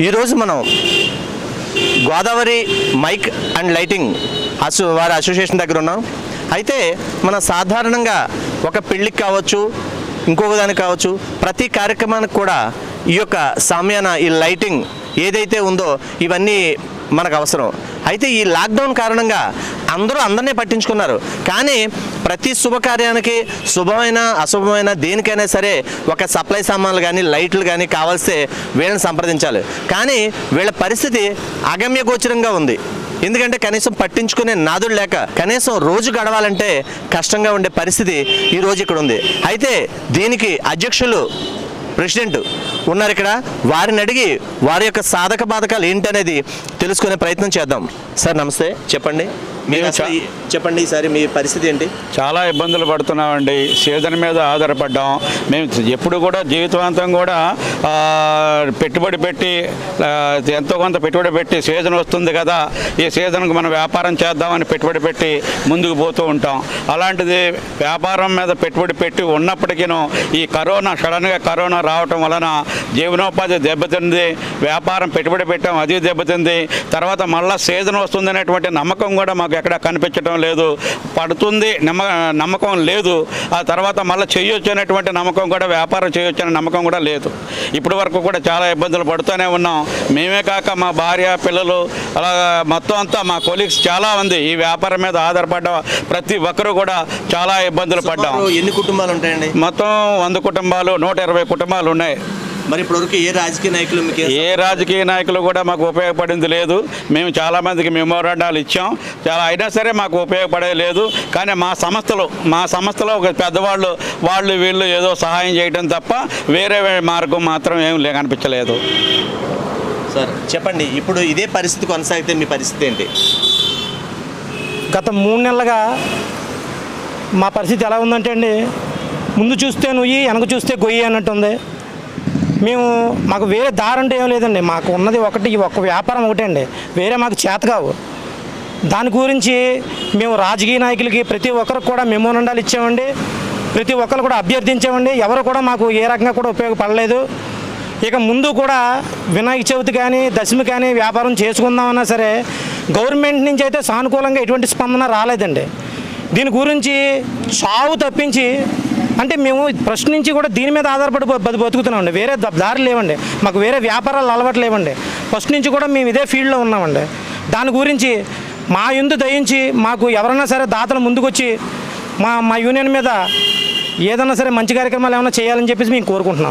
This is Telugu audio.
ఈరోజు మనం గోదావరి మైక్ అండ్ లైటింగ్ అసో వారి అసోసియేషన్ దగ్గర ఉన్నాం. అయితే మన సాధారణంగా ఒక పెళ్ళికి కావచ్చు ఇంకొక దానికి కావచ్చు ప్రతి కార్యక్రమానికి కూడా ఈ యొక్క సామ్యాన ఈ లైటింగ్ ఏదైతే ఉందో ఇవన్నీ మనకు అవసరం అయితే ఈ లాక్డౌన్ కారణంగా అందరూ అందరినీ పట్టించుకున్నారు. కానీ ప్రతి శుభకార్యానికి శుభమైన అశుభమైన దేనికైనా సరే ఒక సప్లై సామాన్లు కానీ లైట్లు కానీ కావాల్సి వీళ్ళని సంప్రదించాలి. కానీ వీళ్ళ పరిస్థితి అగమ్య గోచరంగా ఉంది. ఎందుకంటే కనీసం పట్టించుకునే నాదుడు లేక కనీసం రోజు గడవాలంటే కష్టంగా ఉండే పరిస్థితి ఈ రోజు ఇక్కడ ఉంది. అయితే దీనికి అధ్యక్షులు ప్రెసిడెంట్ ఉన్నారు ఇక్కడ. వారిని అడిగి వారి యొక్క సాధక బాధకాలు ఏంటనేది తెలుసుకునే ప్రయత్నం చేద్దాం. సార్ నమస్తే. చెప్పండి. మీరు చెప్పండి ఈసారి మీ పరిస్థితి ఏంటి? చాలా ఇబ్బందులు పడుతున్నామండి. సీజన్ మీద ఆధారపడ్డాం. మేము ఎప్పుడు కూడా జీవితాంతం కూడా ఆ, పెట్టుబడి పెట్టి ఎంతో కొంత పెట్టుబడి పెట్టి సీజన్ వస్తుంది కదా ఈ సీజన్కి మనం వ్యాపారం చేద్దామని పెట్టుబడి పెట్టి ముందుకు పోతూ ఉంటాం. అలాంటిది వ్యాపారం మీద పెట్టుబడి పెట్టి ఉన్నప్పటికీను ఈ కరోనా సడన్గా కరోనా రావటం వలన జీవనోపాధి దెబ్బతింది వ్యాపారం పెట్టుబడి పెట్టాం అది దెబ్బతింది. తర్వాత మళ్ళీ సీజన్ వస్తుంది అనేటువంటి నమ్మకం కూడా మాకు ఎక్కడ కనిపించడం లేదు. పడుతుంది నమ్మ నమ్మకం లేదు. ఆ తర్వాత మళ్ళీ చేయొచ్చు అనేటువంటి నమ్మకం కూడా వ్యాపారం చేయొచ్చు అనే నమ్మకం కూడా లేదు. ఇప్పటి వరకు కూడా చాలా ఇబ్బందులు పడుతూనే ఉన్నాం. మేమే కాక మా భార్య పిల్లలు అలా మొత్తం అంతా మా కొలీగ్స్ చాలా మంది ఈ వ్యాపారం మీద ఆధారపడ్డ ప్రతి ఒక్కరూ కూడా చాలా ఇబ్బందులు పడ్డాం. ఎన్ని కుటుంబాలు ఉంటాయండి? మొత్తం వంద కుటుంబాలు నూట ఇరవై కుటుంబాలు ఉన్నాయి. మరి ఇప్పటివరకు ఏ రాజకీయ నాయకులు మీకు ఏ రాజకీయ నాయకులు కూడా మాకు ఉపయోగపడింది లేదు. మేము చాలా మందికి మెమోరాండాలు ఇచ్చాం. చాలా అయినా సరే మాకు ఉపయోగపడేది లేదు. కానీ మా సంస్థలు మా సంస్థలో ఒక పెద్దవాళ్ళు వాళ్ళు వీళ్ళు ఏదో సహాయం చేయడం తప్ప వేరే మార్గం మాత్రం ఏం కనిపించలేదు. సార్ చెప్పండి. ఇప్పుడు ఇదే పరిస్థితి కొనసాగితే మీ పరిస్థితి ఏంటి? గత మూడు నెలలుగా మా పరిస్థితి ఎలా ఉందంటే అండి ముందు చూస్తే నుయ్యి వెనక చూస్తే గొయ్యి అన్నట్టు ఉంది మేము మాకు వేరే దారి అంటే ఏం లేదండి. మాకు ఉన్నది ఒకటి ఈ ఒక్క వ్యాపారం ఒకటే అండి. వేరే మాకు చేత కావు. దాని గురించి మేము రాజకీయ నాయకులకి ప్రతి ఒక్కరికి కూడా మెమోనండాలు ఇచ్చామండి. ప్రతి ఒక్కరు కూడా అభ్యర్థించామండి. ఎవరు కూడా మాకు ఏ రకంగా కూడా ఉపయోగపడలేదు. ఇక ముందు కూడా వినాయక చవితి కానీ దశమి కానీ వ్యాపారం చేసుకుందామన్నా సరే గవర్నమెంట్ నుంచి అయితే సానుకూలంగా ఎటువంటి స్పందన రాలేదండి. దీని గురించి చావు తప్పించి అంటే మేము ప్రశ్నించి కూడా దీని మీద ఆధారపడి బతి బతుకుతున్నామండి. వేరే ద- దారి లేవండి. మాకు వేరే వ్యాపారాలు అలవాటు లేవండి. ఫస్ట్ నుంచి కూడా మేము ఇదే ఫీల్డ్లో ఉన్నామండి. దాని గురించి మా ఎందు దయించి మాకు ఎవరైనా సరే దాతలు ముందుకొచ్చి మా మా యూనియన్ మీద ఏదైనా సరే మంచి కార్యక్రమాలు ఏమైనా చేయాలని చెప్పేసి మేము కోరుకుంటున్నాం.